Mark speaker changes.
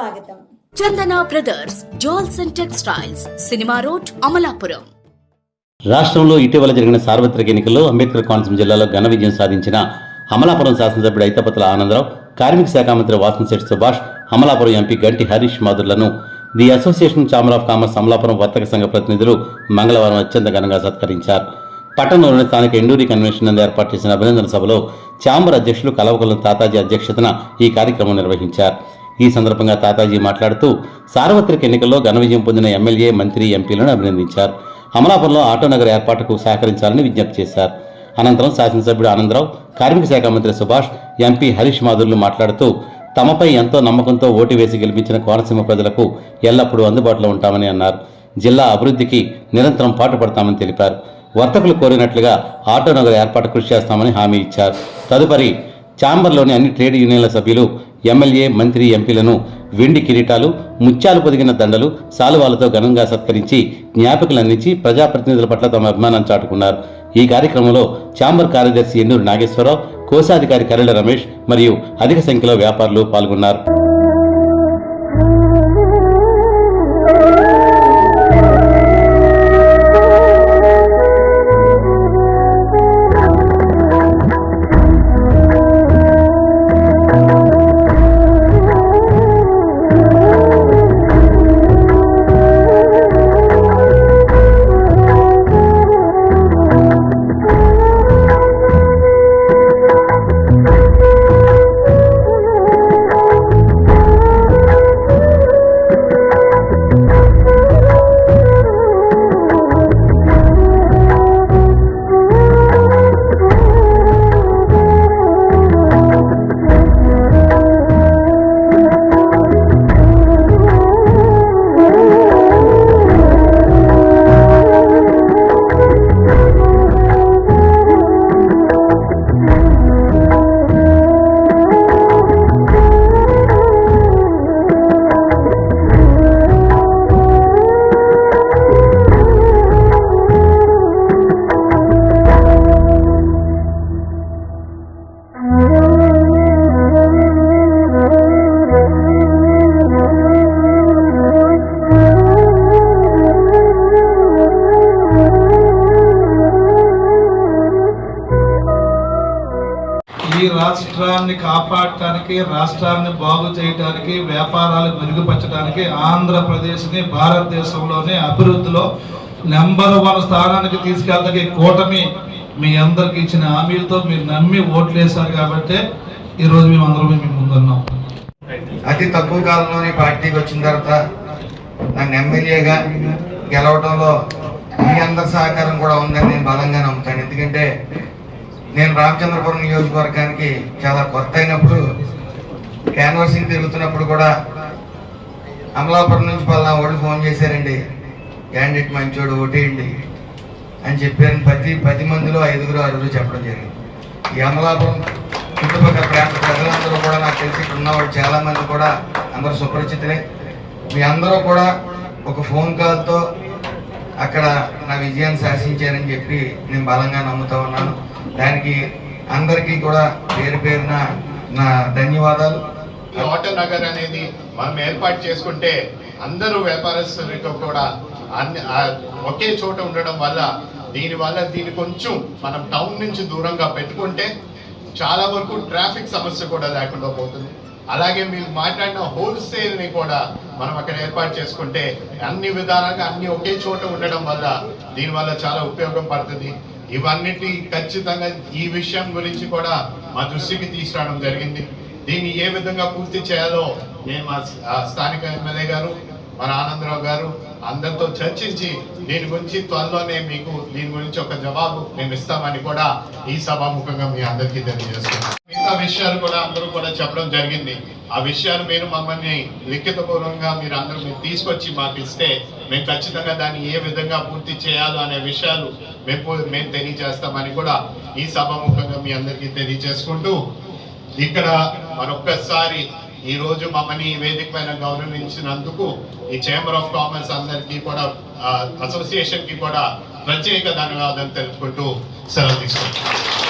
Speaker 1: స్వాగతం.
Speaker 2: Chandana brothers jewels and textiles cinema road Amalapuram.
Speaker 3: రాష్ట్రంలో ఇటీవల జరిగిన సార్వత్రిక ఎన్నికల్లో అంబేద్కర్ కోనసీమ జిల్లాలో ఘన విజయం సాధించిన అమలాపురం శాసనసభ్యుడు ఐతపతుల ఆనందరావు కార్మిక శాఖ మంత్రి Vasamsetti Subhash Amalapuram MP Ganti Harish మాధుర్లను the association chamber of commerce Amalapuram వర్తక సంఘ ప్రతినిధులు మంగళవారం అత్యంత ఘనంగా సత్కరించారు. పట్టణంలోని స్థానిక ఎండూరి కన్వెన్షన్ నందు ఏర్పాటు చేసిన అభినందన సభలో ఛాంబర్ అధ్యక్షులు కలవకులం తాతాజీ అధ్యక్షతన ఈ కార్యక్రమం నిర్వహించారు. ఈ సందర్భంగా తాతాజీ మాట్లాడుతూ సార్వత్రిక ఎన్నికల్లో ఘన విజయం పొందిన ఎమ్మెల్యే మంత్రి ఎంపీలను అభినందించారు. అమలాపురంలో ఆటోనగర్ ఏర్పాటుకు సహకరించాలని విజ్ఞప్తి చేశారు. అనంతరం శాసనసభ్యుడు ఆనందరావు కార్మిక శాఖ మంత్రి సుభాష్ ఎంపీ హరీష్ మాధుర్లు మాట్లాడుతూ తమపై ఎంతో నమ్మకంతో ఓటు వేసి గెలిపించిన కోనసీమ ప్రజలకు ఎల్లప్పుడూ అందుబాటులో ఉంటామని అన్నారు. జిల్లా అభివృద్ధికి నిరంతరం పాటుపడతామని తెలిపారు. వర్తకులు కోరినట్లుగా ఆటోనగర్ ఏర్పాటు కృషి చేస్తామని హామీ ఇచ్చారు. తదుపరి ఛాంబర్లోని అన్ని ట్రేడ్ యూనియన్ల సభ్యులు ఎమ్మెల్యే మంత్రి ఎంపీలను వెండి కిరీటాలు ముత్యాలు పొదిగిన దండలు సాలువాలతో ఘనంగా సత్కరించి జ్ఞాపికలు అందించి ప్రజాప్రతినిధుల పట్ల తమ అభిమానం చాటుకున్నారు. ఈ కార్యక్రమంలో ఛాంబర్ కార్యదర్శి ఎన్నూరు నాగేశ్వరరావు కోశాధికారి కరళ రమేష్ మరియు అధిక సంఖ్యలో వ్యాపారులు పాల్గొన్నారు.
Speaker 4: ఈ రాష్ట్రాన్ని కాపాడటానికి రాష్ట్రాన్ని బాగు చేయటానికి వ్యాపారాలు మెరుగుపరచడానికి ఆంధ్రప్రదేశ్ని భారతదేశంలోనే అభివృద్ధిలో నెంబర్ వన్ స్థానానికి తీసుకెళ్ళడానికి కూటమి మీ అందరికి ఇచ్చిన హామీలతో మీరు నమ్మి ఓట్లేశారు కాబట్టి ఈరోజు మేము అందరం మీ ముందున్నాం.
Speaker 5: అతి తక్కువ కాలంలోనే పార్టీకి వచ్చిన తర్వాత నన్ను ఎమ్మెల్యేగా గెలవడంలో మీ అందరి సహకారం కూడా ఉందని నేను బలంగా నమ్ముతాను. ఎందుకంటే నేను రామచంద్రపురం నియోజకవర్గానికి చాలా కొత్త అయినప్పుడు క్యాన్వాసింగ్ తిరుగుతున్నప్పుడు కూడా అమలాపురం నుంచి పలానా వాళ్ళు ఫోన్ చేశారండి. క్యాండిడేట్ మంచోడు ఓటేయండి అని చెప్పారని ప్రతి పది మందిలో ఐదుగురు ఆరుగురు చెప్పడం జరిగింది. ఈ అమలాపురం చుట్టుపక్కల ప్రాంత ప్రజలందరూ కూడా నాకు తెలిసి ఇక్కడ ఉన్నవాళ్ళు చాలా మంది కూడా అందరూ సుపరిచితులే. మీ అందరూ కూడా ఒక ఫోన్ కాల్తో అక్కడ నా విజయాన్ని శాసించారని చెప్పి నేను బలంగా నమ్ముతా ఉన్నాను. దానికి అందరికీ కూడా పేరు పేరున నా ధన్యవాదాలు.
Speaker 6: ఈ ఆటో నగర్ అనేది మనం ఏర్పాటు చేసుకుంటే అందరూ వ్యాపారస్తులతో కూడా అన్ని ఒకే చోట ఉండడం వల్ల దీని వల్ల కొంచెం మనం టౌన్ నుంచి దూరంగా పెట్టుకుంటే చాలా వరకు ట్రాఫిక్ సమస్య కూడా లేకుండా పోతుంది. అలాగే మీరు మాట్లాడిన హోల్సేల్ని కూడా మనం అక్కడ ఏర్పాటు చేసుకుంటే అన్ని విధాలుగా అన్ని ఒకే చోట ఉండడం వల్ల దీని వల్ల చాలా ఉపయోగం పడుతుంది. ఇవన్నిటి ఖచ్చితంగా ఈ విషయం గురించి కూడా మా దృష్టికి తీసుకురావడం జరిగింది. దీన్ని ఏ విధంగా పూర్తి చేయాలో నేను మా స్థానిక ఎమ్మెల్యే గారు మన ఆనందరావు గారు అందరితో చర్చించి దీని గురించి త్వరలోనే మీకు దీని గురించి ఒక జవాబు మేము ఇస్తామని కూడా ఈ సభాముఖంగా మీ అందరికీ తెలియజేస్తున్నాం. మిగతా విషయాలు కూడా అందరూ కూడా చెప్పడం జరిగింది. ఆ విషయాలు మీరు మమ్మల్ని లిఖితపూర్వకంగా మీరు అందరూ మీరు తీసుకొచ్చి మాకు ఇస్తే మేము ఖచ్చితంగా దాన్ని ఏ విధంగా పూర్తి చేయాలో అనే విషయాలు మేము మేము తెలియజేస్తామని కూడా ఈ సభాముఖంగా మీ అందరికీ తెలియజేసుకుంటూ ఇక్కడ మరొక్కసారి ఈ రోజు మమ్మల్ని ఈ వేదిక పైన గౌరవించినందుకు ఈ చేంబర్ ఆఫ్ కామర్స్ అందరికీ కూడా అసోసియేషన్కి కూడా ప్రత్యేక ధన్యవాదాలు తెలుపుకుంటూ సెలవు తీసుకుంటాం